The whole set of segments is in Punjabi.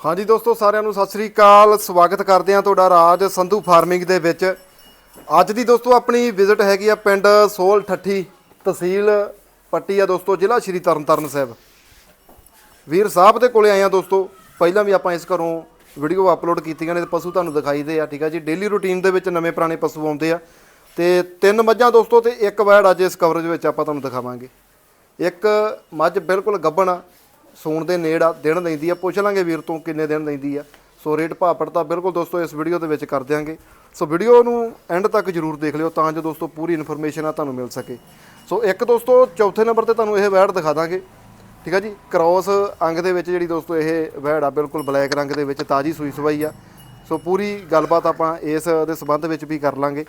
ਹਾਂਜੀ ਦੋਸਤੋ, ਸਾਰਿਆਂ ਨੂੰ ਸਤਿ ਸ੍ਰੀ ਅਕਾਲ। ਸਵਾਗਤ ਕਰਦੇ ਹਾਂ ਤੁਹਾਡਾ ਰਾਜ ਸੰਧੂ ਫਾਰਮਿੰਗ ਦੇ ਵਿੱਚ। ਅੱਜ ਦੀ ਦੋਸਤੋ, ਆਪਣੀ ਵਿਜ਼ਿਟ ਹੈਗੀ ਆ ਪਿੰਡ ਸੋਲ ਠੱਠੀ ਤਹਿਸੀਲ ਪੱਟੀ ਆ ਦੋਸਤੋ, ਜ਼ਿਲ੍ਹਾ ਸ਼੍ਰੀ ਤਰਨਤਾਰਨ ਸਾਹਿਬ। ਵੀਰ ਸਾਹਿਬ ਦੇ ਕੋਲੇ ਆਏ ਆ ਦੋਸਤੋ। ਪਹਿਲਾਂ ਵੀ ਆਪਾਂ ਇਸ ਘਰੋਂ ਵੀਡੀਓ ਅਪਲੋਡ ਕੀਤੀਆਂ ਨੇ ਤੇ ਪਸ਼ੂ ਤੁਹਾਨੂੰ ਦਿਖਾਈਦੇ ਆ, ਠੀਕ ਆ ਜੀ। ਡੇਲੀ ਰੂਟੀਨ ਦੇ ਵਿੱਚ ਨਵੇਂ ਪੁਰਾਣੇ ਪਸ਼ੂ ਆਉਂਦੇ ਆ। ਤੇ ਤਿੰਨ ਮੱਝਾਂ ਦੋਸਤੋ ਤੇ ਇੱਕ ਵੈੜ ਅੱਜ ਇਸ ਕਵਰੇਜ ਵਿੱਚ ਆਪਾਂ ਤੁਹਾਨੂੰ ਦਿਖਾਵਾਂਗੇ। ਇੱਕ ਮੱਝ ਬਿਲਕੁਲ ਗੱਭਣ ਆ ਸੂਣ ਦੇ ਨੇੜ ਆ, ਦਿਨ ਲੈਂਦੀ ਆ। ਪੁੱਛ ਲਾਂਗੇ ਵੀਰ ਤੋਂ ਕਿੰਨੇ ਦਿਨ ਲੈਂਦੀ ਆ। ਸੋ ਰੇਟ ਭਾਪੜ ਤਾਂ ਬਿਲਕੁਲ ਦੋਸਤੋ ਇਸ ਵੀਡੀਓ ਦੇ ਵਿੱਚ ਕਰ ਦਿਆਂਗੇ। ਸੋ ਵੀਡੀਓ ਨੂੰ ਐਂਡ ਤੱਕ ਜਰੂਰ ਦੇਖ ਲਿਓ ਤਾਂ ਜੋ ਦੋਸਤੋ ਪੂਰੀ ਇਨਫੋਰਮੇਸ਼ਨ ਆ ਤੁਹਾਨੂੰ ਮਿਲ ਸਕੇ। ਸੋ ਇੱਕ ਦੋਸਤੋ ਚੌਥੇ ਨੰਬਰ ਤੇ ਤੁਹਾਨੂੰ ਇਹ ਵੈੜ ਦਿਖਾ ਦਾਂਗੇ। ਠੀਕ ਆ ਜੀ? ਕ੍ਰਾਸ ਅੰਗ ਦੇ ਵਿੱਚ ਜਿਹੜੀ ਦੋਸਤੋ ਇਹ ਵੈੜ ਆ, ਬਿਲਕੁਲ ਬਲੈਕ ਰੰਗ ਦੇ ਵਿੱਚ ਤਾਜੀ ਸੂਈ ਸਵਾਈ ਆ। ਸੋ ਪੂਰੀ ਗੱਲਬਾਤ ਆਪਾਂ ਇਸ ਦੇ ਸੰਬੰਧ ਵਿੱਚ ਵੀ ਕਰ ਲਾਂਗੇ।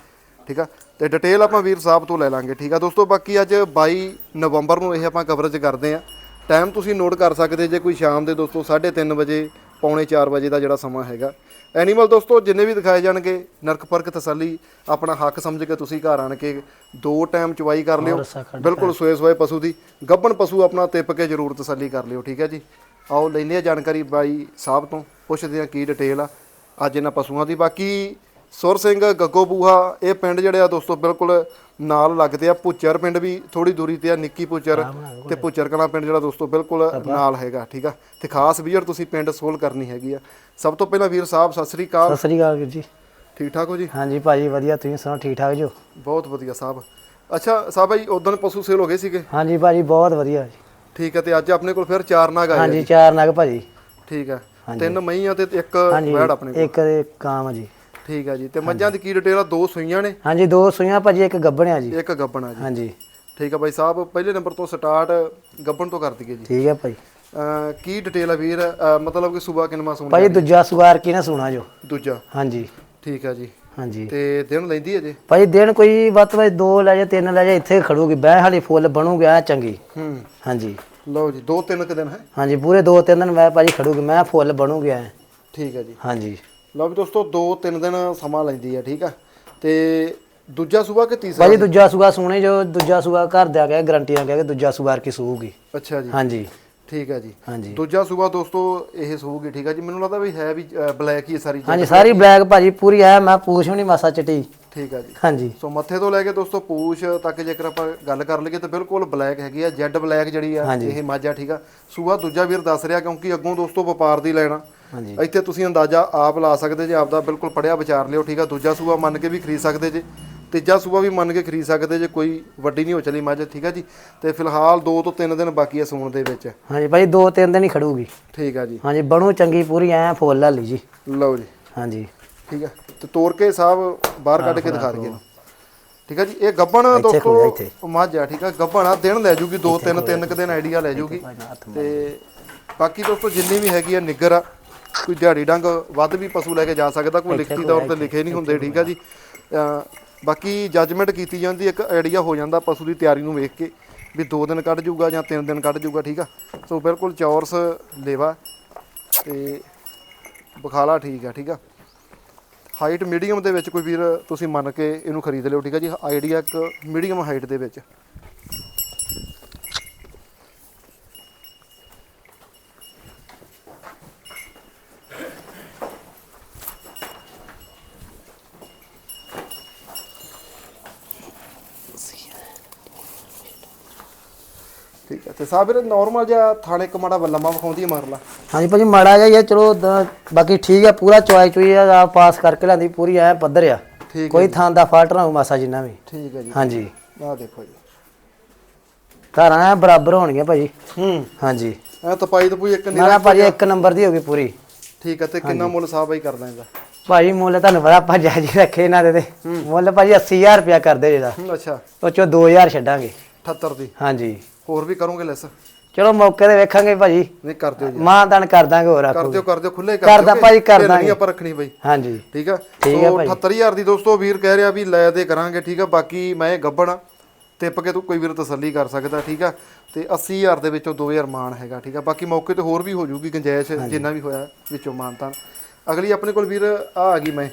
ਠੀਕ ਆ? ਤੇ ਡਿਟੇਲ ਆਪਾਂ ਵੀਰ ਸਾਹਿਬ ਤੋਂ ਲੈ ਲਾਂਗੇ। ਠੀਕ ਆ ਦੋਸਤੋ? ਬਾਕੀ ਅੱਜ 22 ਨਵੰਬਰ ਨੂੰ ਇਹ ਆਪਾਂ ਕਵਰੇਜ ਕਰਦੇ ਆ। ਟਾਈਮ ਤੁਸੀਂ ਨੋਟ ਕਰ ਸਕਦੇ ਜੇ ਕੋਈ ਸ਼ਾਮ ਦੇ ਦੋਸਤੋ 3:30 ਵਜੇ ਪੌਣੇ 4 ਵਜੇ ਦਾ ਜਿਹੜਾ ਸਮਾਂ ਹੈਗਾ। ਐਨੀਮਲ ਦੋਸਤੋ ਜਿੰਨੇ ਵੀ ਦਿਖਾਏ ਜਾਣਗੇ ਨਰਕ ਪਰਕ ਤਸੱਲੀ ਆਪਣਾ ਹੱਕ ਸਮਝ ਕੇ ਤੁਸੀਂ ਘਰ ਆਣ ਕੇ ਦੋ ਟਾਈਮ ਚਵਾਈ ਕਰ ਲਿਓ। ਬਿਲਕੁਲ ਸੋਏ ਸੋਏ ਪਸ਼ੂ ਦੀ। ਗੱਭਣ ਪਸ਼ੂ ਆਪਣਾ ਤਿੱਪ ਕੇ ਜ਼ਰੂਰ ਤਸੱਲੀ ਕਰ ਲਿਓ ਠੀਕ ਹੈ ਜੀ? ਆਓ ਲੈਂਦੇ ਆ ਜਾਣਕਾਰੀ ਬਾਈ ਸਾਹਿਬ ਤੋਂ ਪੁੱਛਦੇ ਆ ਕੀ ਡਿਟੇਲ ਆ। ਅੱਜ ਇਹਨਾਂ ਪਸ਼ੂਆਂ ਦੀ। ਬਾਕੀ ਸੁਰ ਸਿੰਘ ਗੱਗੋ ਬੂਹਾ ਇਹ ਪਿੰਡ ਜਿਹੜੇ ਆ ਦੋਸਤੋ ਬਿਲਕੁਲ ਨਾਲ ਲੱਗਦੇ ਆ। ਪੁੱਚਰ ਪਿੰਡ ਵੀ ਥੋੜੀ ਦੂਰੀ ਤੇ ਆ ਨਿੱਕੀ ਪੁੱਚਰ ਤੇ ਪੁੱਚਰ ਕਲਾਂ ਪਿੰਡ ਜਿਹੜਾ ਦੋਸਤੋ ਬਿਲਕੁਲ ਨਾਲ ਹੈਗਾ ਠੀਕ ਆ? ਤੇ ਖਾਸ ਵੀਰ ਤੁਸੀਂ ਪਿੰਡ ਸੋਲ ਕਰਨੀ ਹੈਗੀ ਆ। ਸਭ ਤੋਂ ਪਹਿਲਾਂ ਵੀਰ ਸਾਹਿਬ ਸਤਿ ਸ੍ਰੀ ਅਕਾਲ। ਸਤਿ ਸ੍ਰੀ ਅਕਾਲ ਵੀਰ ਜੀ। ਠੀਕ ਠਾਕ ਹੋ ਜੀ? ਹਾਂਜੀ ਭਾਜੀ ਵਧੀਆ ਤੁਸੀਂ ਸੁਣਾਓ ਠੀਕ ਠਾਕ ਜੋ? ਬਹੁਤ ਵਧੀਆ ਸਾਹਿਬ। ਅੱਛਾ ਸਾਹਿਬ ਭਾਈ ਉਦੋਂ ਪਸ਼ੂ ਸੇਲ ਹੋ ਗਏ ਸੀਗੇ? ਹਾਂਜੀ ਭਾਜੀ ਬਹੁਤ ਵਧੀਆ ਜੀ। ਠੀਕ ਹੈ ਤੇ ਅੱਜ ਆਪਣੇ ਕੋਲ ਫਿਰ ਚਾਰ ਨਾਗ ਆਏ ਆ ਹਾਂਜੀ ਚਾਰ ਨਗ ਭਾਜੀ। ਠੀਕ ਹੈ ਤਿੰਨ ਮਈਆਂ ਤੇ ਇੱਕ ਵੈੜ ਆਪਣੇ ਕੋਲ। ਇੱਕ ਕਾਮ ਜੀ। ਠੀਕ ਹੈ ਜੀ। ਤੇ ਮੱਝਾਂ ਦੀ ਕੀ ਡਿਟੇਲ ਆ? ਦੋ ਸੂਈਆਂ ਨੇ। ਹਾਂਜੀ ਦੋ ਸੂਈਆਂ ਭਾਜੀ ਇੱਕ ਗੱਬਣਿਆ ਜੀ। ਇੱਕ ਗੱਬਣਾ ਜੀ। ਹਾਂਜੀ। ਠੀਕ ਹੈ ਬਾਈ ਸਾਹਿਬ ਪਹਿਲੇ ਨੰਬਰ ਤੋਂ ਸਟਾਰਟ ਗੱਬਣ ਤੋਂ ਕਰ ਦਈਏ ਜੀ। ਠੀਕ ਹੈ ਭਾਈ। ਅਹ ਕੀ ਡਿਟੇਲ ਆ ਵੀਰ? ਅਹ ਮਤਲਬ ਕਿ ਸੂਬਾ ਕਿੰਨਵਾ ਸੂਣਾ ਭਾਜੀ ਦੂਜਾ ਸੁਵਾਰ ਕੀ ਨਾ ਸੁਣਾ ਜੋ। ਦੂਜਾ। ਹਾਂਜੀ। ਠੀਕ ਹੈ ਜੀ। ਹਾਂਜੀ। ਤੇ ਦਿਨ ਲੈਂਦੀ ਹੈ ਜੀ? ਭਾਜੀ ਦਿਨ ਕੋਈ ਵੱਧ ਤੋਂ ਵੱਧ ਦੋ ਲੈ ਜਾ ਤਿੰਨ ਲੈ ਜਾ ਇੱਥੇ ਖੜੂਗੀ ਬਹਿ ਹਾਲੀ ਫੁੱਲ ਬਣੂਗੀ ਆ ਚੰਗੀ। ਹੂੰ। ਹਾਂਜੀ। ਲਓ ਜੀ ਦੋ ਤਿੰਨ ਕੁ ਦਿਨ ਹੈ। ਹਾਂਜੀ ਪੂਰੇ ਦੋ ਤਿੰਨ ਦਿਨ ਮੈਂ ਭਾਜੀ ਖੜੂਗੀ ਮੈਂ ਫੁੱਲ ਬਣੂਗੀ ਐ। ਠੀਕ ਹੈ ਜੀ। ਹਾਂਜੀ। ਲਓ ਵੀ ਦੋਸਤੋ ਦੋ ਤਿੰਨ ਦਿਨ ਸਮਾਂ ਲੈਂਦੀ ਹੈ ਠੀਕ ਆ? ਤੇ ਦੂਜਾ ਸੂਬਾ ਕਿ ਤੀਸਰਾ ਭਾਜੀ ਦੂਜਾ ਸੁਗਾ ਸੁਣੇ ਜੋ ਦੂਜਾ ਸੁਗਾ ਘਰ ਦੇ ਆ ਗਿਆ ਗਰੰਟੀ ਨਾਲ ਕਹਿ ਕੇ ਦੂਜਾ ਸੁਵਾਰ ਕੀ ਸੂਗੀ ਅੱਛਾ ਜੀ। ਹਾਂਜੀ। ਠੀਕ ਹੈ ਜੀ। ਹਾਂਜੀ। ਦੂਜਾ ਸੂਬਾ ਦੋਸਤੋ ਇਹ ਸੂਗੀ ਠੀਕ ਹੈ ਜੀ? ਮੈਨੂੰ ਲੱਗਦਾ ਵੀ ਹੈ ਵੀ ਬਲੈਕ ਹੀ ਹੈ ਸਾਰੀ। ਹਾਂਜੀ ਸਾਰੀ ਬਲੈਕ ਭਾਜੀ ਪੂਰੀ ਐ ਮੈਂ ਪੂਛ ਵੀ ਨਹੀਂ ਮਾਸਾ ਚਟੀ। ਠੀਕ ਹੈ ਜੀ। ਹਾਂਜੀ। ਸੋ ਮੱਥੇ ਤੋਂ ਲੈ ਕੇ ਦੋਸਤੋ ਪੂਛ ਤੱਕ ਜੇਕਰ ਆਪਾਂ ਗੱਲ ਕਰ ਲਈਏ ਤਾਂ ਬਿਲਕੁਲ ਬਲੈਕ ਹੈਗੀ ਆ ਜੈਡ ਬਲੈਕ ਜਿਹੜੀ ਆ ਇਹ ਮਾਝਾ ਠੀਕ ਆ? ਸੂਆ ਦੂਜਾ ਵੀਰ ਦੱਸ ਰਿਹਾ ਕਿਉਂਕਿ ਅੱਗੋਂ ਦੋਸਤੋ ਵਪਾਰ ਦੀ ਲੈਣਾ ਇੱਥੇ ਤੁਸੀਂ ਅੰਦਾਜ਼ਾ ਆਪ ਲਾ ਸਕਦੇ ਜੇ ਆਪਦਾ ਬਿਲਕੁਲ ਪੜਿਆ ਵਿਚਾਰ ਲਿਓ ਠੀਕ ਆ? ਦੂਜਾ ਸੂਆ ਮੰਨ ਕੇ ਵੀ ਖਰੀਦ ਸਕਦੇ ਜੇ। ਤੀਜਾ ਸੂਆ ਵੀ ਮੰਨ ਕੇ ਖਰੀਦ ਸਕਦੇ ਜੇ ਕੋਈ ਵੱਡੀ ਨਹੀਂ ਹੋ ਚਲੀ ਮੱਝ ਠੀਕ ਆ ਜੀ? ਤੇ ਫਿਲਹਾਲ 2 ਤੋਂ 3 ਦਿਨ ਬਾਕੀ ਆ ਸੂਣ ਦੇ ਵਿੱਚ। ਹਾਂਜੀ ਦੋ ਤਿੰਨ ਦਿਨ ਹੀ ਖੜੂਗੀ। ਠੀਕ ਆ ਜੀ। ਹਾਂਜੀ ਬਣੂ ਚੰਗੀ ਪੂਰੀ ਐ ਫੁੱਲ ਲਾਲੀ ਜੀ। ਲਓ ਜੀ। ਹਾਂਜੀ। ਠੀਕ ਆ। ਤੇ ਤੋੜ ਕੇ ਸਾਹਿਬ ਬਾਹਰ ਕੱਢ ਕੇ ਦਿਖਾ ਦਈਏ। ਠੀਕ ਆ ਜੀ? ਇਹ ਗੱਬਣ ਦੋਸਤੋ। ਮੱਝ ਆ ਠੀਕ ਆ? ਗੱਬਣ ਆ ਦਿਨ ਲੈ ਜੂਗੀ ਦੋ ਤਿੰਨ ਤਿੰਨ ਕੁ ਦਿਨ ਆਈਡੀਆ ਲੈ ਜੂਗੀ। ਤੇ ਬਾਕੀ ਦੋਸਤੋ ਜਿੰਨੀ ਵੀ ਹੈਗੀ ਆ ਨਿੱਗਰ ਆ ਕੋਈ ਦਿਹਾੜੀ ਡੰਗ ਵੱਧ ਵੀ ਪਸ਼ੂ ਲੈ ਕੇ ਜਾ ਸਕਦਾ ਕੋਈ ਲਿਖਤੀ ਤੌਰ ਤੇ ਲਿਖੇ ਨਹੀਂ ਹੁੰਦੇ ਠੀਕ ਆ ਜੀ। ਬਾਕੀ ਜੱਜਮੈਂਟ ਕੀਤੀ ਜਾਂਦੀ ਇੱਕ ਆਈਡੀਆ ਹੋ ਜਾਂਦਾ ਪਸ਼ੂ ਦੀ ਤਿਆਰੀ ਨੂੰ ਵੇਖ ਕੇ ਵੀ ਦੋ ਦਿਨ ਕੱਢ ਜੂਗਾ ਜਾਂ ਤਿੰਨ ਦਿਨ ਕੱਢ ਜੂਗਾ ਠੀਕ ਆ। ਸੋ ਬਿਲਕੁਲ ਚੌਰਸ ਲੇਵਾ ਤੇ ਬਖਾਲਾ ਠੀਕ ਆ ਠੀਕ ਆ। ਹਾਈਟ ਮੀਡੀਅਮ ਦੇ ਵਿੱਚ ਕੋਈ ਵੀਰ ਤੁਸੀਂ ਮੰਨ ਕੇ ਇਹਨੂੰ ਖਰੀਦ ਲਿਓ ਠੀਕ ਹੈ ਜੀ। ਆਈਡੀਆ ਇੱਕ ਮੀਡੀਅਮ ਹਾਈਟ ਦੇ ਵਿੱਚ। ਠੀਕ ਹੈ। ਤੇ ਸਾਹਿਬ ਵੀਰ ਨਾਰਮਲ ਜਿਹਾ ਥਾਣੇ ਇੱਕ ਮਾੜਾ ਲੰਮਾ ਵਿਖਾਉਂਦੀ ਹੈ ਮਾਰ ਲਾ ਹਾਂਜੀ ਭਾਜੀ ਮਾੜਾ ਜਿਹਾ ਹੀ ਆ ਚਲੋ ਦ- ਬਾਕੀ ਠੀਕ ਆ ਪੂਰਾ ਚੁਆਈ ਚੁਈ ਆ ਪਾਸ ਕਰਕੇ ਲਿਆਂਦੀ ਪੂਰੀ ਐ ਪੱਧਰ ਆ। ਠੀਕ ਕੋਈ ਥਾਂ ਦਾ ਫਾਲਟ ਨਾ ਹੋਊ ਮਾਸਾ ਜਿੰਨਾ ਵੀ। ਠੀਕ ਹੈ ਜੀ। ਹਾਂਜੀ। ਆਹ ਦੇਖੋ ਜੀ। ਧਾਰਾਂ ਐ ਬਰਾਬਰ ਹੋਣਗੀਆਂ ਭਾਜੀ। ਹੂੰ। ਹਾਂਜੀ। ਇਹ ਤਪਾਈ ਤਪੂਈ ਇੱਕ ਨਾ ਨਿਰਾ ਨਾ ਭਾਜੀ ਇੱਕ ਨੰਬਰ ਦੀ ਹੋਗੀ ਪੂਰੀ। ਠੀਕ ਹੈ ਤੇ ਕਿੰਨਾ ਮੁੱਲ ਸਾਹਿਬ ਬਾਈ ਕਰਦਾ ਇਹਦਾ? ਭਾਜੀ ਮੁੱਲ ਤੁਹਾਨੂੰ ਪਤਾ ਆਪਾਂ ਜਾਜੀ ਰੱਖੇ ਇਹਨਾਂ ਦੇ ਤੇ। ਮੁੱਲ ਭਾਜੀ 80000 ਰੁਪਇਆ ਕਰਦੇ ਜਿਹਦਾ ਹੂੰ ਅੱਛਾ। ਉਹ ਚੋਂ 2000 ਛੱਡਾਂਗੇ। 78 ਦੀ। ਹਾਂਜੀ। ਹੋਰ ਵੀ ਕਰੋਗੇ ਲੈਸ? ਚਲੋ ਮੌਕੇ ਤੇ ਵੇਖਾਂਗੇ ਭਾਜੀ। ਨਹੀਂ ਕਰ ਦਿਓ ਜੀ। ਮਾਂ ਦਾਨ ਕਰ ਦਾਂਗੇ ਹੋਰ ਕਰ ਆਖੋ ਦਿਓ ਕਰ ਦਿਓ ਖੁੱਲੇ ਕਰ ਕਰਦਾ ਦਿਓ ਭਾਜੀ, ਕਰ ਦਾਂਗੇ। ਆਪਾਂ ਰੱਖਣੀ ਬਾਈ। ਹਾਂਜੀ। ਠੀਕ ਆ? ਠੀਕ ਆ ਸੋ ਭਾਈ। 78000 ਦੀ ਦੋਸਤੋ ਵੀਰ ਕਹਿ ਰਿਹਾ ਵੀ ਲੈ ਦੇ ਕਰਾਂਗੇ ਠੀਕ ਆ? ਬਾਕੀ ਮੈਂ ਗੱਬਣ ਟਿੱਪ ਕੇ ਤੂੰ ਕੋਈ ਵੀਰ ਤਸੱਲੀ ਕਰ ਸਕਦਾ ਠੀਕ ਆ? ਤੇ 80000 ਦੇ ਵਿੱਚੋਂ 2000 ਮਾਨ ਹੈਗਾ ਠੀਕ ਆ? ਬਾਕੀ ਮੌਕੇ ਤੇ ਹੋਰ ਵੀ ਹੋ ਜੂਗੀ ਗੁੰਜਾਇਸ਼ ਜਿੰਨਾ ਵੀ ਹੋਇਆ ਵਿੱਚੋਂ ਮਾਨਤਾਨ ਅਗਲੀ ਆਪਣੇ ਕੋਲ ਵੀਰ ਆ ਆ ਗਈ ਮੈਂ।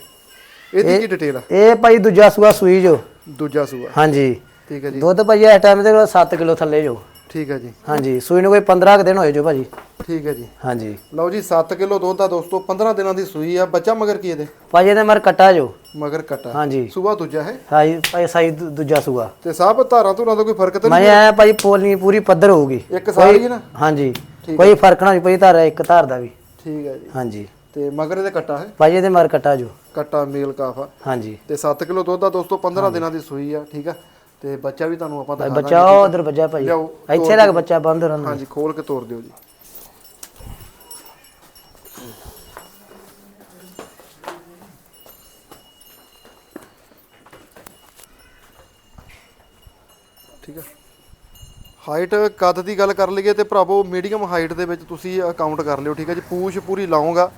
ਇਹਦੀ ਕੀ ਡਿਟੇਲ ਆ? ਇਹ ਭਾਈ ਦੂਜਾ ਸੂਆ ਸੂਈ ਜੋ। ਦੂਜਾ ਸੂਆ। ਹਾਂਜੀ। ਠੀਕ ਹੈ ਜੀ। ਦੁੱਧ ਭਾਜੀ ਇਸ ਟਾਈਮ ਤੇ 7 ਕਿਲੋ ਥੱਲੇ ਜੋ। ਠੀਕ ਹੈ ਜੀ। ਹਾਂਜੀ ਸੂਈ ਨੂੰ ਕੋਈ 15 ਕੁ ਦਿਨ ਹੋਏ ਜੋ ਭਾਜੀ। ਠੀਕ ਹੈ ਜੀ। ਹਾਂਜੀ। ਲਓ ਜੀ 7 ਕਿਲੋ ਦੁੱਧ ਆ ਦੋਸਤੋ 15 ਦਿਨਾਂ ਦੀ ਸੂਈ ਆ। ਬੱਚਾ ਮਗਰ ਕੀ ਇਹਦੇ? ਭਾਜੀ ਇਹਦੇ ਮਰ ਕੱਟਾ ਜੋ। ਮਗਰ ਕਟਾ। ਹਾਂਜੀ। ਸੂਆ ਦੂਜਾ ਹੈ? ਸਾਈ ਭਾਈ ਸਾਈ ਦੂ- ਦੂਜਾ ਸੂਆ। ਤੇ ਸਾਹਬ ਧਾਰਾਂ ਧੁਰਾਂ ਦਾ ਕੋਈ ਫ਼ਰਕ ਤਾਂ ਮੈਂ ਆਇਆ ਭਾਜੀ ਪੋਲਣੀ ਪੂਰੀ ਪੱਧਰ ਹੋਊਗੀ। ਨਹੀਂ ਇੱਕ ਸਾਲ ਹੀ ਨਾ? ਹਾਂਜੀ। ਕੋਈ ਫ਼ਰਕ ਨਾ ਭਾਈ ਧਾਰ ਇੱਕ ਧਾਰ ਦਾ ਵੀ। ਠੀਕ ਹੈ ਜੀ। ਹਾਂਜੀ। ਤੇ ਮਗਰ ਇਹਦੇ ਕਟਾ ਹੈ? ਭਾਜੀ ਇਹਦੇ ਮਰ ਕੱਟਾ ਜੋ। ਕਟਾ ਮੇਲ ਕਾਫਾ। ਹਾਂਜੀ। ਤੇ 7 ਕਿਲੋ ਦੁੱਧ ਆ ਦੋਸਤੋ 15 ਦਿਨਾਂ ਦੀ ਸੂਈ ਆ ਠੀਕ ਆ? ਤੇ ਬੱਚਾ ਵੀ ਤੁਹਾਨੂੰ ਆਪਾਂ ਦਿਖਾ ਬੱਚਾ ਉਧਰ ਬੱਜਾ ਲਿਆਓ, ਇੱਥੇ ਲੱਗ ਬੱਚਾ ਬੰਦ ਰਹਿੰਦਾ ਹਾਂਜੀ ਖੋਲ ਕੇ ਤੋੜ ਦਿਓ ਜੀ। ਠੀਕ ਹੈ ਹਾਈਟ ਕੱਦ ਦੀ ਗੱਲ ਕਰ ਲਈਏ ਤੇ ਭਰਾਵੋ ਮੀਡੀਅਮ ਹਾਈਟ ਦੇ ਵਿੱਚ ਤੁਸੀਂ ਅਕਾਊਂਟ ਕਰ ਲਿਓ ਠੀਕ ਹੈ ਜੀ। ਪੂਛ ਪੂਰੀ ਲਾਉਂਗਾ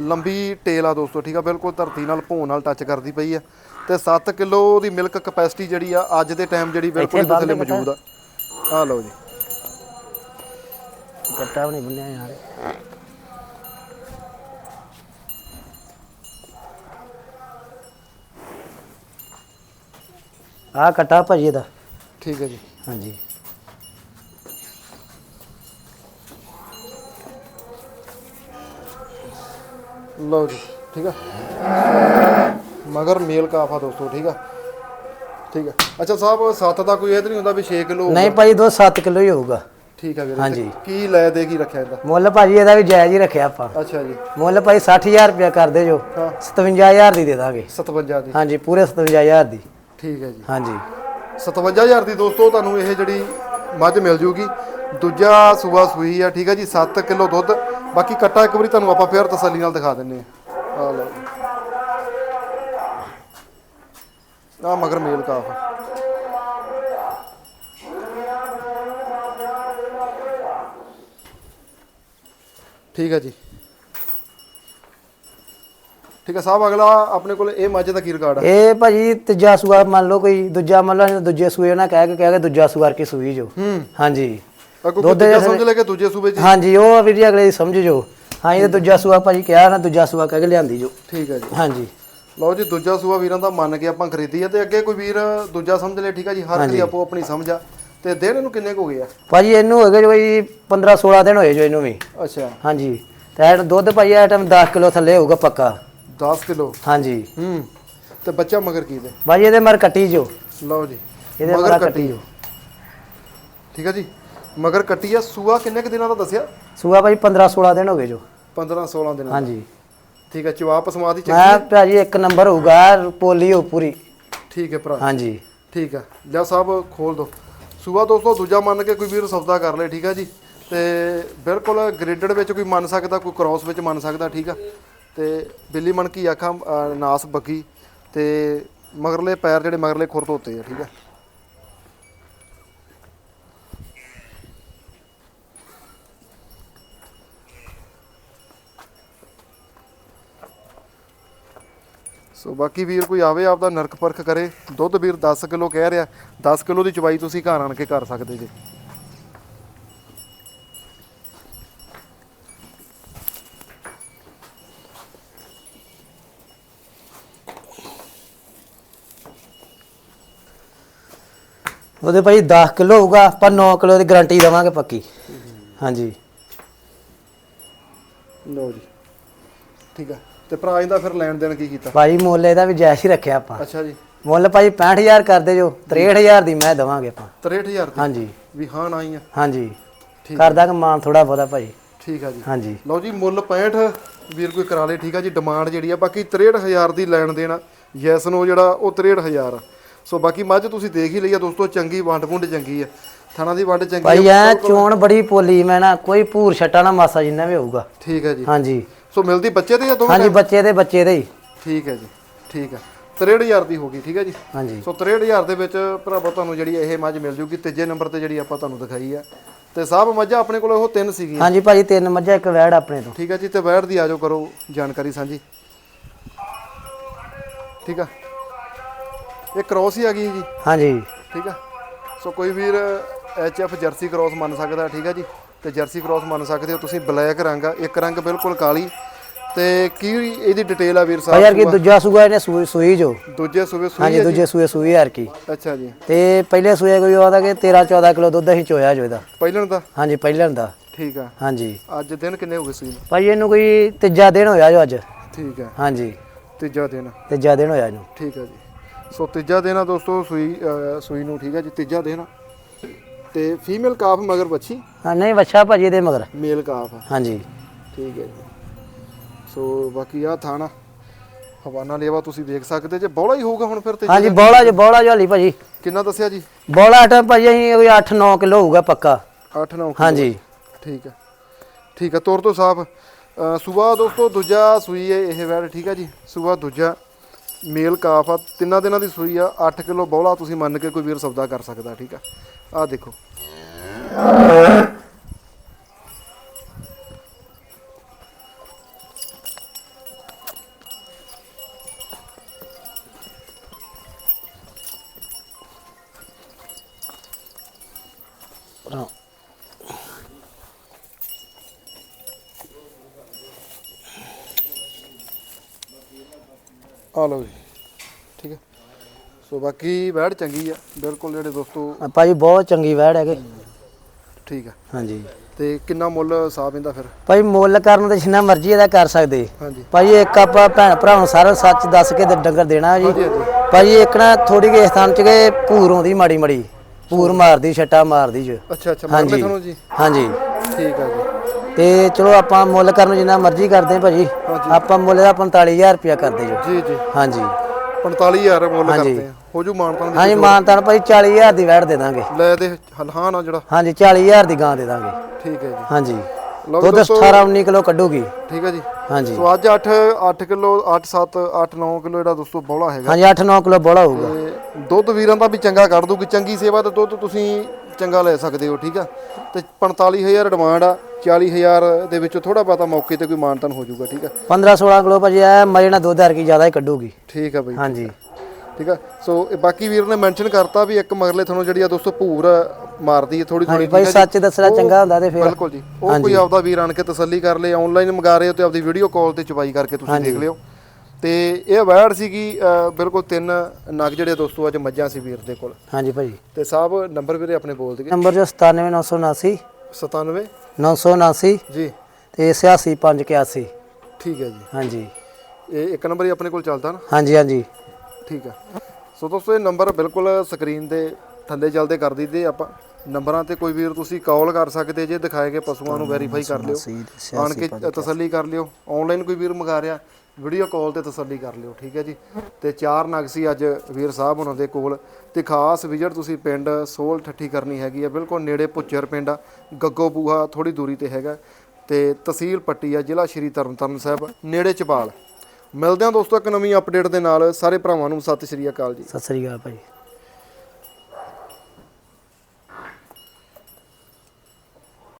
ਲੰਬੀ ਟੇਲ ਆ ਦੋਸਤੋ ਠੀਕ ਆ। ਬਿਲਕੁਲ ਧਰਤੀ ਨਾਲ ਭੋਂ ਨਾਲ ਟੱਚ ਕਰਦੀ ਪਈ ਆ। ਤੇ 7 ਕਿਲੋ ਦੀ ਮਿਲਕ ਕਪੈਸਿਟੀ ਜਿਹੜੀ ਆ ਅੱਜ ਦੇ ਟਾਈਮ ਜਿਹੜੀ ਬਿਲਕੁਲ ਇਹਦੇ ਥੱਲੇ ਮੌਜੂਦ ਆ। ਆ ਲਓ ਜੀ। ਕੱਟਾ ਵੀ ਨਹੀਂ ਬੰਨਿਆ ਯਾਰ। ਆ ਕੱਟਾ ਭਾਜੀ ਇਹਦਾ। ਠੀਕ ਹੈ ਜੀ। ਹਾਂਜੀ। ਲਓ ਜੀ ਠੀਕ ਆ। ਮਗਰ ਮੇਲ ਕਾਫਾ ਦੋਸਤੋ ਠੀਕ ਆ? ਠੀਕ ਆ। ਅੱਛਾ ਸਾਹਿਬ 7 ਦਾ ਕੋਈ ਇਹ ਤਾਂ ਨਹੀਂ ਹੁੰਦਾ ਵੀ 6 ਕਿਲੋ ਨਹੀਂ ਭਾਜੀ ਦੋ 7 ਕਿਲੋ ਹੀ ਹੋਊਗਾ। ਠੀਕ ਆ ਵੀਰੇ ਹਾਂਜੀ। ਕੀ ਲੈ ਦੇ ਕੀ ਰੱਖਿਆ ਇਹਦਾ? ਮੁੱਲ ਭਾਜੀ ਇਹਦਾ ਵੀ ਜਾਇਜ਼ ਹੀ ਰੱਖਿਆ ਆਪਾਂ। ਅੱਛਾ ਜੀ। ਮੁੱਲ ਭਾਈ 60000 ਰੁਪਇਆ ਕਰਦੇ ਜੋ। ਹਾਂ। 57000 ਦੀ ਦੇ ਦਾਂਗੇ। 57 ਦੀ। ਹਾਂਜੀ ਪੂਰੇ 57000 ਦੀ। ਠੀਕ ਹੈ ਜੀ। ਹਾਂਜੀ। 57000 ਦੀ ਦੋਸਤੋ ਤੁਹਾਨੂੰ ਇਹ ਜਿਹੜੀ ਮੱਝ ਮਿਲ ਜੂਗੀ। ਦੂਜਾ ਸੂਆ ਸੂਈ ਆ ਠੀਕ ਹੈ ਜੀ 7 ਕਿਲੋ ਦੁੱਧ। ਬਾਕੀ ਕੱਟਾ ਇੱਕ ਵਾਰੀ ਤੁਹਾਨੂੰ ਆਪਾਂ ਫੇਰ ਤਸੱਲੀ ਨਾਲ ਦਿਖਾ ਦਿੰਨੇ ਆ ਆ ਲਓ। ਆ ਮਗਰ ਮੇਲ ਕਾਫ। ਠੀਕ ਹੈ ਜੀ। ਠੀਕ ਹੈ ਸਾਹਿਬ ਅਗਲਾ ਆਪਣੇ ਕੋਲ ਇਹ ਮੱਝ ਦਾ ਕੀ ਰਿਕਾਰਡ ਆ? ਇਹ ਭਾਜੀ ਤੀਜਾ ਸੂਆ ਮੰਨ ਲਓ ਕੋਈ ਦੂਜਾ ਮੰਨ ਲਓ ਦੂਜੇ ਸੂਏ ਨਾ ਕਹਿ ਕੇ ਕਹਿ ਕੇ ਦੂਜਾ ਸੂਆ ਕੀ ਸੂਈ ਜੋ। ਹੂੰ। ਹਾਂਜੀ। ਦੂਜਾ ਸਮਝ ਲੈ ਕੇ ਦੂਜੇ ਸੂਬੇ 'ਚ ਹਾਂਜੀ ਉਹ ਵੀਰ ਜੀ ਅਗਲੇ ਸਮਝ ਜੋ। ਹਾਂ ਇਹ ਦੂਜਾ ਸੂਆ ਭਾਜੀ ਕਿਹਾ ਨਾ ਦੂਜਾ ਸੂਆ ਕਹਿ ਕੇ ਲਿਆਂਦੀ ਜੋ। ਠੀਕ ਹੈ ਜੀ। ਹਾਂਜੀ। ਲਓ ਜੀ ਦੂਜਾ ਸੂਆ ਵੀਰਾਂ ਦਾ ਮੰਨ ਕੇ ਆਪਾਂ ਖਰੀਦੀ ਆ ਤੇ ਅੱਗੇ ਕੋਈ ਵੀਰ ਦੂਜਾ ਸਮਝ ਲੈ ਠੀਕ ਆ ਜੀ? ਹਰ ਕੋਈ ਆਪੋ ਆਪਣੀ ਸਮਝ ਆ। ਤੇ ਦਿਨ ਇਹਨੂੰ ਕਿੰਨੇ ਕੁ ਹੋ ਗਏ ਆ? ਭਾਜੀ ਇਹਨੂੰ ਹੋ ਗਏ ਜੋ ਕੋਈ 15 16 ਦਿਨ ਹੋਏ ਜੋ ਇਹਨੂੰ ਵੀ। ਅੱਛਾ। ਹਾਂਜੀ। ਤੇ ਇਹ ਦੁੱਧ ਭਾਜੀ ਇਹ ਟਾਈਮ 10 ਕਿਲੋ ਥੱਲੇ ਹੋਊਗਾ ਪੱਕਾ। 10 ਕਿਲੋ? ਹਾਂਜੀ। ਹੂੰ। ਤੇ ਬੱਚਾ ਮਗਰ ਕੀ ਦੇ? ਭਾਜੀ ਇਹਦੇ ਮਰ ਕੱਟੀ ਜੋ। ਲਓ ਜੀ ਇਹਦੇ ਮਰ ਕੱਟੀ। ਜੋ। ਠੀਕ ਆ ਜੀ? ਮਗਰ ਕੱਟੀ ਆ। ਸੂਆ ਕਿੰਨੇ ਕੁ ਦਿਨਾਂ ਦਾ ਦੱਸਿਆ? ਸੂਆ ਭਾਜੀ 15 16 ਦਿਨ ਹੋ ਗਏ ਜੋ। 15 16 ਦਿਨਾਂ ਹਾਂਜੀ। ਠੀਕ ਆ ਚਵਾਪ ਸਮਾਦੀ ਚ ਮੈਂ ਭਾਜੀ ਇੱਕ ਨੰਬਰ ਹੋਊਗਾ ਪੋਲੀ ਹੋ ਪੂਰੀ। ਠੀਕ ਹੈ ਭਰਾ। ਹਾਂਜੀ। ਠੀਕ ਆ ਲਿਆ ਸਾਹਿਬ ਖੋਲ ਦੋ। ਸੂਆ ਦੋਸਤੋ ਦੂਜਾ ਮੰਨ ਕੇ ਕੋਈ ਵੀਰ ਸੌਦਾ ਕਰ ਲੇ ਠੀਕ ਆ ਜੀ। ਤੇ ਬਿਲਕੁਲ ਗ੍ਰੇਡਡ ਵਿੱਚ ਕੋਈ ਮੰਨ ਸਕਦਾ ਕੋਈ ਕ੍ਰਾਸ ਵਿੱਚ ਮੰਨ ਸਕਦਾ ਠੀਕ ਆ ਤੇ ਬਿੱਲੀ ਮਣਕੀ ਆਖਾਂ ਨਾਸ ਬੱਗੀ। ਤੇ ਮਗਰਲੇ ਪੈਰ ਜਿਹੜੇ ਮਗਰਲੇ ਖੁਰ ਧੋਤੇ ਆ ਠੀਕ ਆ ਸੋ ਬਾਕੀ ਵੀਰ ਕੋਈ ਆਵੇ ਆਪਦਾ ਨਰਕ ਪਰਖ ਕਰੇ। ਦੁੱਧ ਵੀਰ 10 ਕਿਲੋ ਕਹਿ ਰਿਹਾ। 10 ਕਿਲੋ ਦੀ ਚਵਾਈ ਤੁਸੀਂ ਘਰ ਆਣ ਕੇ ਕਰ ਸਕਦੇ ਜੇ। ਉਹਦੇ ਭਾਜੀ 10 ਕਿਲੋ ਹੋਊਗਾ ਪਰ 9 ਕਿਲੋ ਦੀ ਗਾਰੰਟੀ ਦੇਵਾਂਗੇ ਪੱਕੀ। ਹਾਂਜੀ। ਲਓ ਜੀ। ਠੀਕ ਆ। ਤੇ ਭਰਾ ਇਹਦਾ ਫਿਰ ਲੈਣ ਦੇਣ ਕੀ ਕੀਤਾ? ਭਾਜੀ ਮੁੱਲ ਇਹਦਾ ਵੀ ਜਾਇਜ਼ ਹੀ ਰੱਖਿਆ ਆਪਾਂ। ਅੱਛਾ ਜੀ। ਮੁੱਲ ਭਾਜੀ 65000 ਕਰਦੇ ਜੋ 63000 ਦੀ ਮੈਂ ਦੇਵਾਂਗੇ ਆਪਾਂ। 63000 ਦੀ? ਹਾਂਜੀ। ਵੀ ਹਾਂ ਨਾ ਹੀ ਆ। ਹਾਂਜੀ। ਠੀਕ ਕਰ ਦਾਂਗੇ ਮਾਨ ਥੋੜਾ ਬਹੁਤਾ ਭਾਜੀ ਠੀਕ ਆ ਜੀ। ਹਾਂਜੀ। ਲਓ ਜੀ ਮੁੱਲ 65 ਵੀਰ ਕੋਈ ਕਰਾ ਲੇ ਠੀਕ ਆ ਜੀ। ਡਿਮਾਂਡ ਜਿਹੜੀ ਆ ਬਾਕੀ 63000 ਦੀ ਲੈਣ ਦੇਣਾ ਯੈਸ ਨੋ ਜਿਹੜਾ ਉਹ 63000 ਆ। ਸੋ ਬਾਕੀ ਮੱਝ ਤੁਸੀਂ ਦੇਖ ਹੀ ਲਈ ਆ ਦੋਸਤੋ ਚੰਗੀ ਵੰਡ ਵੁੰਡ ਚੰਗੀ ਆ। ਥਾਣਾ ਦੀ ਵੰਡ ਚੰਗੀ ਭਾਈ ਆ ਐ ਚੋਣ ਬੜੀ ਪੋਲੀ ਮੈਂ ਨਾ ਕੋਈ ਭੂਰ ਛੱਟਾ ਨਾ ਮਾਸਾ ਜਿੰਨਾ ਵੀ ਹੋਊਗਾ। ਠੀਕ ਹੈ ਜੀ। ਹਾਂਜੀ। ਸੋ ਮਿਲਦੀ ਬੱਚੇ ਤੇ ਜਾਂ ਦੋਵੇਂ ਹਾਂਜੀ ਬੱਚੇ ਦੇ ਬੱਚੇ ਦੇ ਹੀ। ਠੀਕ ਹੈ ਜੀ ਠੀਕ ਹੈ। 63000 ਦੀ ਹੋ ਗਈ ਠੀਕ ਹੈ ਜੀ? ਹਾਂਜੀ। ਸੋ 63000 ਦੇ ਵਿੱਚ ਭਰਾਵਾ ਤੁਹਾਨੂੰ ਜਿਹੜੀ ਇਹ ਮੱਝ ਮਿਲ ਜੂਗੀ ਤੀਜੇ ਨੰਬਰ ਤੇ ਜਿਹੜੀ ਆਪਾਂ ਤੁਹਾਨੂੰ ਦਿਖਾਈ ਆ ਤੇ ਸਭ ਮੱਝਾਂ ਆਪਣੇ ਕੋਲ ਉਹ ਤਿੰਨ ਸੀਗੀਆਂ। ਹਾਂਜੀ ਭਾਜੀ ਤਿੰਨ ਮੱਝਾਂ ਇੱਕ ਵੈੜ ਆਪਣੇ ਤੋਂ। ਠੀਕ ਹੈ ਜੀ ਤੇ ਵੈੜ ਦੀ ਆਜੋ ਕਰੋ ਜਾਣਕਾਰੀ ਸਾਂਝੀ। ਠੀਕ ਆ ਇਹ ਕ੍ਰੋਸ ਹੀ ਆ ਗਈ ਜੀ। ਹਾਂਜੀ। ਠੀਕ ਆ ਸੋ ਕੋਈ ਵੀਰ ਐਚ ਐਫ ਜਰਸੀ ਕ੍ਰੋਸ ਮੰਨ ਸਕਦਾ ਠੀਕ ਆ ਜੀ? ਤੇ ਜਰਸੀ ਕ੍ਰੋਸ ਮੰਨ ਸਕਦੇ ਹੋ ਤੁਸੀਂ ਬਲੈਕ ਰੰਗ ਆ ਇੱਕ ਰੰਗ ਬਿਲਕੁਲ ਕਾਲੀ। ਤੇ ਕੀ ਇਹਦੀ ਡਿਟੇਲ ਆ ਵੀਰ ਭਾਈ ਯਾਰ ਕੀ ਸਾਹਿਬ ਦੂਜਾ ਸੂਆ ਇਹਨੇ ਸੂਈ ਜੋ। ਦੂਜੇ ਸੂਬੇ ਸੂਈ ਹਾਂਜੀ? ਦੂਜੇ ਸੂਏ ਸੂਈ ਯਾਰ ਕੀ। ਅੱਛਾ ਜੀ। ਤੇ ਪਹਿਲੇ ਸੂਏ ਕੋਈ ਉਹਦਾ ਕਿ 13 14 ਕਿਲੋ ਦੁੱਧ ਅਸੀਂ ਚੋਇਆ ਜੋ ਇਹਦਾ। ਪਹਿਲਣ ਦਾ? ਹਾਂਜੀ ਪਹਿਲਾਂ ਦਾ। ਠੀਕ ਆ। ਹਾਂਜੀ। ਅੱਜ ਦਿਨ ਕਿੰਨੇ ਹੋ ਗਏ ਸੂਈ ਨੂੰ? ਭਾਈ ਇਹਨੂੰ ਕੋਈ ਤੀਜਾ ਦਿਨ ਹੋਇਆ ਜੋ ਅੱਜ। ਠੀਕ ਆ। ਹਾਂਜੀ। ਤੀਜਾ ਦਿਨ। ਤੀਜਾ ਦਿਨ ਹੋਇਆ ਇਹਨੂੰ। ਠੀਕ ਆ ਜੀ। ਸੋ ਤੀਜਾ ਦਿਨ ਆ ਦੋਸਤੋ ਸੂਈ ਸੂਈ ਨੂੰ ਠੀਕ ਆ ਜੀ ਤੀਜਾ ਦਿਨ। ਆ ਤੇ ਫੀਮੇਲ ਕਾਫ ਮਗਰ ਬੱਚੀ ਹਾਂ ਨਹੀਂ ਵੱਛਾ ਭਾਜੀ ਇਹਦੇ ਮਗਰ। ਮੇਲ ਕਾਫ। ਆ ਹਾਂਜੀ। ਠੀਕ ਹੈ ਜੀ। ਸੋ ਬਾਕੀ ਆ ਥਾਣਾ ਹਵਾਨਾ ਲੇਵਾ ਤੁਸੀਂ ਦੇਖ ਸਕਦੇ ਜੇ। ਬੌਲਾ ਹੀ ਹੋਊਗਾ ਹੁਣ ਫਿਰ ਤੇ ਹਾਂਜੀ ਬੋਲਾ ਜੋ ਬੋਲਾ ਜੋ ਹਲੀ ਭਾਜੀ। ਕਿੰਨਾ ਦੱਸਿਆ ਜੀ? ਬੋਲਾ ਆਟਾ ਭਾਜੀ ਅਸੀਂ ਕੋਈ 8 9 ਕਿਲੋ ਹੋਊਗਾ ਪੱਕਾ। 8 9 ਹਾਂਜੀ। ਠੀਕ ਹੈ। ਠੀਕ ਹੈ ਤੋਰ ਤੋਂ ਸਾਫ਼। ਸਵੇਰ ਦੋਸਤੋ ਦੂਜਾ ਸੂਈ ਹੈ ਇਹ ਵੈੜ ਠੀਕ ਹੈ ਜੀ। ਸਵੇਰ ਦੂਜਾ। ਮੇਲ ਕਾਫ ਆ, ਤਿੰਨਾਂ ਦਿਨਾਂ ਦੀ ਸੂਈ ਆ 8 ਕਿਲੋ ਬੌਲਾ ਤੁਸੀਂ ਮੰਨ ਕੇ ਕੋਈ ਵੀਰ ਸੌਦਾ ਕਰ ਸਕਦਾ, ਠੀਕ ਆ? ਆ ਦੇਖੋ। ਆ ਲਓ ਜੀ। ਠੀਕ ਹੈ। ਸੋ ਬਾਕੀ ਵੈੜ ਚੰਗੀ ਆ। ਬਿਲਕੁਲ ਜਿਹੜੇ ਦੋਸਤੋ ਆ ਭਾਜੀ ਬਹੁਤ ਚੰਗੀ ਵੈੜ ਹੈਗੇ। ਠੀਕ ਆ। ਹਾਂਜੀ। ਤੇ ਕਿੰਨਾ ਮੁੱਲ ਸਾਫ਼ ਇਹਦਾ ਫਿਰ? ਭਾਈ ਮੁੱਲ ਕਰਨ ਤੇ ਜਿੰਨਾ ਮਰਜ਼ੀ ਇਹਦਾ ਕਰ ਸਕਦੇ। ਹਾਂਜੀ। ਭਾਜੀ ਇੱਕ ਆਪਾਂ ਭੈਣ ਭਰਾ ਨੂੰ ਸਾਰਾ ਸੱਚ ਦੱਸ ਕੇ ਤੇ ਡੰਗਰ ਦੇਣਾ ਜੀ। ਭਾਜੀ ਇੱਕ ਨਾ ਥੋੜੀ ਜਿਹੀ ਸਥਾਨ ਚ ਕੇ ਭੂਰ ਆਉਂਦੀ ਮਾੜੀ ਮੜੀ ਭੂਰ ਮਾਰਦੀ ਛੱਟਾ ਮਾਰਦੀ ਜੋ ਅੱਛਾ ਅੱਛਾ। ਲੈ ਤੁਹਾਨੂੰ ਜੀ। ਹਾਂਜੀ। ਠੀਕ ਆ ਜੀ। ਤੇ ਚਲੋ ਆਪਾਂ ਮੁੱਲ ਕਰਨ ਨੂੰ ਜਿੰਨਾ ਮਰਜ਼ੀ ਕਰਦੇ ਹਾਂ ਭਾਜੀ। ਹਾਂਜੀ। ਆਪਾਂ ਮੁੱਲ ਦਾ 45000 ਰੁਪਇਆ ਕਰਦੇ ਜੋ। ਜੀ ਜੀ। ਹਾਂਜੀ। 45000 ਮੁੱਲ ਹਾਂਜੀ। ਕਰਦੇ ਆ ਹੋ। ਜੂ ਮਾਨਤਾਂ ਹਾਂਜੀ ਮਾਨਤਾਨ ਭਾਜੀ 40000 ਦੀ ਵੈੜ ਦੇ ਦਾਂਗੇ। ਲੈ ਦੇ ਹਲਹਾਨ ਆ ਜਿਹੜਾ। ਹਾਂਜੀ 40000 ਦੀ ਗਾਂ ਦੇ ਦਾਂਗੇ। ਠੀਕ ਹੈ ਜੀ। ਹਾਂਜੀ। ਲਓ ਵੀ ਦੁੱਧ 18 19 ਕਿਲੋ ਕੱਢੂਗੀ। ਠੀਕ ਹੈ ਜੀ। ਹਾਂਜੀ। ਸੋ ਅੱਜ 8 8 ਕਿਲੋ 8 7 8 9 ਕਿਲੋ ਜਿਹੜਾ ਦੋਸਤੋ ਬੌਲਾ ਹੈਗਾ। ਹਾਂਜੀ 8 9 ਕਿਲੋ ਬੋਲਾ ਹੋਊਗਾ। ਤੇ ਦੁੱਧ ਵੀਰਾਂ ਦਾ ਵੀ ਚੰਗਾ ਕੱਢ ਦੂਗੀ। ਚੰਗੀ ਸੇਵਾ ਤੇ ਦੁੱਧ ਤੁਸੀਂ ਚੰਗਾ ਲੈ ਸਕਦੇ ਹੋ ਠੀਕ ਆ? ਤੇ 45000 ਡਿਮਾਂਡ ਆ 40000 ਦੇ ਵਿੱਚੋਂ ਥੋੜਾ ਬਹੁਤਾ ਮੌਕੇ ਤੇ ਕੋਈ ਮਾਨਤਨ ਹੋ ਜਾਊਗਾ ਠੀਕ ਆ? 15 16 ਕਿਲੋ ਭਾਜੀ ਐ ਮਜੇ ਨਾਲ ਦੁੱਧ ਹਰ ਕੀ ਜ਼ਿਆਦਾ ਹੀ ਕੱਢੂਗੀ। ਠੀਕ ਆ ਬਈ। ਹਾਂਜੀ। ਠੀਕ ਆ? ਸੋ ਇਹ ਬਾਕੀ ਵੀਰ ਨੇ ਮੈਂਸ਼ਨ ਕਰਤਾ ਵੀ ਇੱਕ ਮਗਰਲੇ ਤੁਹਾਨੂੰ ਜਿਹੜੀ ਆ ਦੋਸਤੋ ਭੂਰ ਮਾਰਦੀ ਹੈ ਥੋੜੀ ਥੋੜੀ ਭਾਈ ਸੱਚ ਦੱਸਣਾ ਚੰਗਾ ਹੁੰਦਾ ਤੇ ਫਿਰ। ਬਿਲਕੁਲ ਜੀ। ਉਹ ਕੋਈ ਆਪਦਾ ਵੀਰ ਆਣ ਕੇ ਤਸੱਲੀ ਕਰ ਲੇ ਆਨਲਾਈਨ ਮੰਗਾ ਰਹੇ ਹੋ ਤੇ ਆਪਦੀ ਵੀਡੀਓ ਕਾਲ ਤੇ ਚੁਬਾਈ ਕਰਕੇ ਤੁਸੀਂ ਦੇਖ ਲਿਓ। ਤੇ ਇਹ ਵੈੜ ਸੀਗੀ ਅਹ, ਬਿਲਕੁਲ ਤਿੰਨ ਨਗ ਜਿਹੜੇ ਦੋਸਤੋ ਅੱਜ ਮੱਝਾਂ ਸੀ ਵੀਰ ਦੇ ਕੋਲ। ਹਾਂਜੀ ਭਾਜੀ। ਤੇ ਸਾਹਿਬ ਨੰਬਰ ਵੀਰੇ ਆਪਣੇ ਬੋਲ ਦਈਏ। ਨੰਬਰ ਜੋ 97979 97 979 ਜੀ। ਤੇ 86581 ਠੀਕ ਹੈ ਜੀ। ਹਾਂਜੀ। ਇਹ ਇੱਕ ਨੰਬਰ ਹੀ ਆਪਣੇ ਕੋਲ ਚੱਲਦਾ ਨਾ? ਹਾਂਜੀ ਹਾਂਜੀ। ਠੀਕ ਆ ਸੋ ਦੋਸਤੋ ਇਹ ਨੰਬਰ ਬਿਲਕੁਲ ਸਕਰੀਨ ਦੇ ਥੱਲੇ ਚੱਲਦੇ ਕਰ ਦਿੱਤੇ ਆਪਾਂ ਨੰਬਰਾਂ ਤੇ ਕੋਈ ਵੀਰ ਤੁਸੀਂ ਕਾਲ ਕਰ ਸਕਦੇ ਜੇ ਦਿਖਾਏ ਗਏ ਪਸ਼ੂਆਂ ਨੂੰ ਵੈਰੀਫਾਈ ਕਰ ਲਿਓ। ਆਣ ਕੇ ਤਸੱਲੀ ਕਰ ਲਿਓ। ਆਨਲਾਈਨ ਕੋਈ ਵੀਰ ਮੰਗਾ ਰਿਹਾ ਵੀਡੀਓ ਕਾਲ ਤੇ ਤਸੱਲੀ ਕਰ ਲਿਓ, ਠੀਕ ਹੈ ਜੀ? ਤੇ ਚਾਰ ਨਗ ਸੀ ਅੱਜ ਵੀਰ ਸਾਹਿਬ ਉਹਨਾਂ ਦੇ ਕੋਲ ਤੇ ਖਾਸ ਵਿਜ਼ਿਟ ਤੁਸੀਂ ਪਿੰਡ ਸੋਲ ਠੱਠੀ ਕਰਨੀ ਹੈਗੀ ਆ, ਬਿਲਕੁਲ ਨੇੜੇ ਪੁੱਚਰ ਪਿੰਡ ਆ, ਗੱਗੋ ਬੂਹਾ ਥੋੜੀ ਦੂਰੀ ਤੇ ਹੈਗਾ। ਤੇ ਤਹਿਸੀਲ ਪੱਟੀ ਆ, ਜ਼ਿਲ੍ਹਾ ਸ਼੍ਰੀ ਤਰਨਤਾਰਨ ਸਾਹਿਬ, ਨੇੜੇ ਚਪਾਲ ਮਿਲਦੇ ਹਾਂ ਦੋਸਤੋ ਇੱਕ ਨਵੀਂ ਅਪਡੇਟ ਦੇ ਨਾਲ, ਸਾਰੇ ਭਰਾਵਾਂ ਨੂੰ ਸਤਿ ਸ਼੍ਰੀ ਅਕਾਲ ਜੀ। ਸਤਿ ਸ੍ਰੀ ਅਕਾਲ ਭਾਜੀ